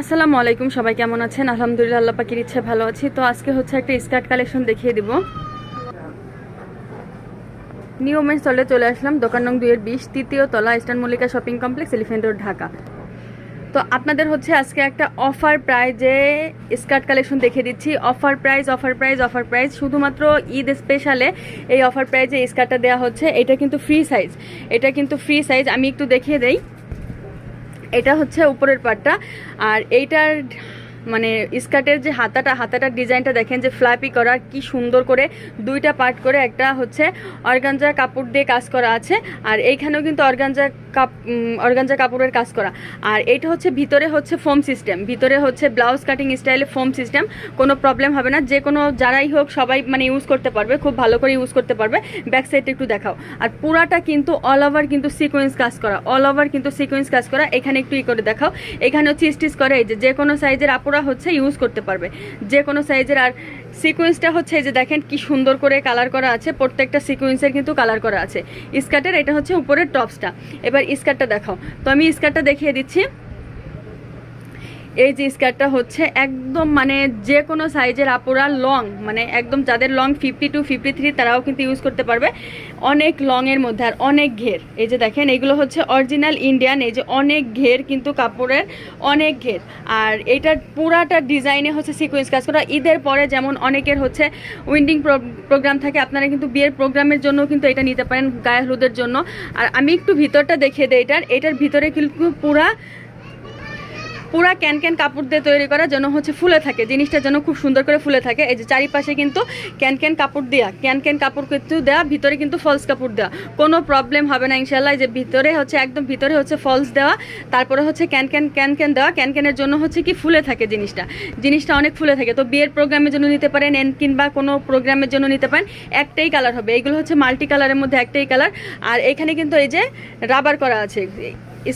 আসসালামু আলাইকুম, সবাই কেমন আছেন? আলহামদুলিল্লাহ, আল্লাহ পাখির ইচ্ছে ভালো আছি। তো আজকে হচ্ছে একটা স্কার্ট কালেকশন দেখিয়ে দিব। নিউ ওমেন্স চলে চলে আসলাম, দোকান নং দুইয়ের বিশ, তৃতীয় তলা, eastern Mallika shopping complex, elephant road, Dhaka. তো আপনাদের হচ্ছে আজকে একটা অফার প্রাইজে স্কার্ট কালেকশন দেখিয়ে দিচ্ছি। Offer prize, offer price offer prize. শুধুমাত্র ঈদ স্পেশালে এই অফার প্রাইজে স্কার্টটা দেওয়া হচ্ছে। এটা কিন্তু ফ্রি সাইজ এটা কিন্তু ফ্রি সাইজ আমি একটু দেখিয়ে দেই। এটা হচ্ছে উপরের পাটটা। আর এইটার মানে স্কার্টের যে হাতাটা, হাতাটার ডিজাইনটা দেখেন যে ফ্ল্যাপি করা, কি সুন্দর করে দুইটা পার্ট করে একটা হচ্ছে অর্গানজার কাপড় দিয়ে কাজ করা আছে। আর এইখানেও কিন্তু অর্গানজা কাপ অর্গানজা কাপড়ের কাজ করা। আর এটা হচ্ছে ভিতরে হচ্ছে ফোম সিস্টেম। ভিতরে হচ্ছে ব্লাউজ কাটিং স্টাইলে ফোম সিস্টেম। কোনো প্রবলেম হবে না। যে কোনো যারাই হোক সবাই মানে ইউজ করতে পারবে, খুব ভালো করে ইউজ করতে পারবে। ব্যাক সাইডটা একটু দেখাও। আর পুরাটা কিন্তু অল ওভার কিন্তু সিকোয়েন্স কাজ করা। অল ওভার কিন্তু সিকোয়েন্স কাজ করা। এখানে একটু ই করে দেখাও। এখানে হচ্ছে স্টিচ করে। এই যে যে কোনো সাইজের আপুরা হচ্ছে ইউজ করতে পারবে। যে কোনো সাইজের আর সিকোয়েন্সটা হচ্ছে এই যে দেখেন কি সুন্দর করে কালার করা আছে, প্রত্যেকটা সিকোয়েন্সের কিন্তু কালার করা আছে। স্কার্টের এটা হচ্ছে উপরের টপসটা এবার স্কার্টটা দেখাও। তো আমি স্কার্টটা দেখিয়ে দিচ্ছি। এই যে স্কার্টটা হচ্ছে একদম মানে যে কোনো সাইজের আপুরা লং মানে একদম যাদের long fifty two fifty three তারাও কিন্তু ইউজ করতে পারবে। অনেক লংয়ের মধ্যে আর অনেক ঘের। এই যে দেখেন, এগুলো হচ্ছে অরিজিনাল ইন্ডিয়ান এই যে অনেক ঘের কিন্তু কাপড়ের অনেক ঘের। আর এটার পুরাটা ডিজাইনে হচ্ছে সিকোয়েন্স কাজ করা। ঈদের পরে যেমন অনেকের হচ্ছে উইন্ডিং প্রোগ্রাম থাকে, আপনারা কিন্তু বিয়ের প্রোগ্রামের জন্য কিন্তু এটা নিতে পারেন গায়ে হলুদের জন্য। আর আমি একটু ভিতরটা দেখিয়ে দিই এটার। এটার ভিতরে কিন্তু পুরা পুরা ক্যান ক্যান কাপড় দিয়ে তৈরি করা যেন হচ্ছে ফুলে থাকে, জিনিসটা যেন খুব সুন্দর করে ফুলে থাকে। এই যে চারিপাশে কিন্তু ক্যান ক্যান কাপড় দেওয়া ক্যান ক্যান কাপড় কিন্তু দেওয়া ভিতরে কিন্তু ফলস কাপড় দেওয়া কোনো প্রবলেম হবে না ইনশাল্লাহ যে ভিতরে হচ্ছে, একদম ভিতরে হচ্ছে ফলস দেওয়া, তারপরে হচ্ছে ক্যান ক্যান ক্যান ক্যান দেওয়া, ক্যান ক্যানের জন্য হচ্ছে কি ফুলে থাকে জিনিসটা। জিনিসটা অনেক ফুলে থাকে, তো বিয়ের প্রোগ্রামের জন্য নিতে পারেন, এন কিংবা কোনো প্রোগ্রামের জন্য নিতে পারেন, একটাই কালার হবে। এইগুলো হচ্ছে মাল্টি কালারের মধ্যে একটাই কালার আর এখানে কিন্তু এই যে রাবার করা আছে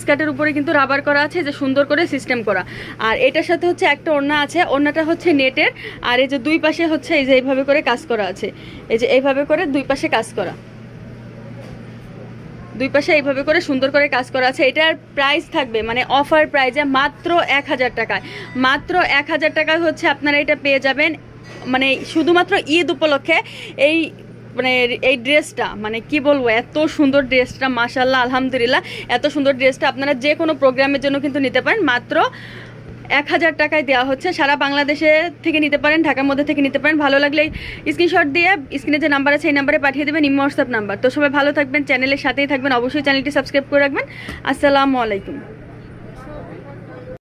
স্কার্টের উপরে কিন্তু রাবার করা আছে, যে সুন্দর করে সিস্টেম করা। আর এটার সাথে হচ্ছে একটা ওড়না আছে, ওড়নাটা হচ্ছে নেটের, আর এই যে দুই পাশে হচ্ছে এই যে এইভাবে করে কাজ করা আছে। এই যে এইভাবে করে দুই পাশে কাজ করা। দুই পাশে এইভাবে করে সুন্দর করে কাজ করা আছে। এটার প্রাইস থাকবে মানে অফার প্রাইজে মাত্র এক হাজার টাকায়। মাত্র এক হাজার টাকায় হচ্ছে আপনারা এটা পেয়ে যাবেন মানে শুধুমাত্র ঈদ উপলক্ষে। এই মানে এই ড্রেসটা মানে কি বলব, এত সুন্দর ড্রেসটা মাশাল্লাহ আলহামদুলিল্লাহ, এত সুন্দর ড্রেসটা আপনারা যে কোনো প্রোগ্রামের জন্য কিন্তু নিতে পারেন। মাত্র এক হাজার টাকায় দেওয়া হচ্ছে। সারা বাংলাদেশে থেকে নিতে পারেন, ঢাকার মধ্যে থেকে নিতে পারেন। ভালো লাগলে স্ক্রিনশট দিয়ে স্ক্রিনে যে নাম্বার আছে, এই নাম্বারে পাঠিয়ে দেবেন, ইমো হোয়াটসঅ্যাপ নাম্বার তো সবাই ভালো থাকবেন চ্যানেলের সাথেই থাকবেন। অবশ্যই চ্যানেলটি সাবস্ক্রাইব করে রাখবেন। আসসালামু আলাইকুম।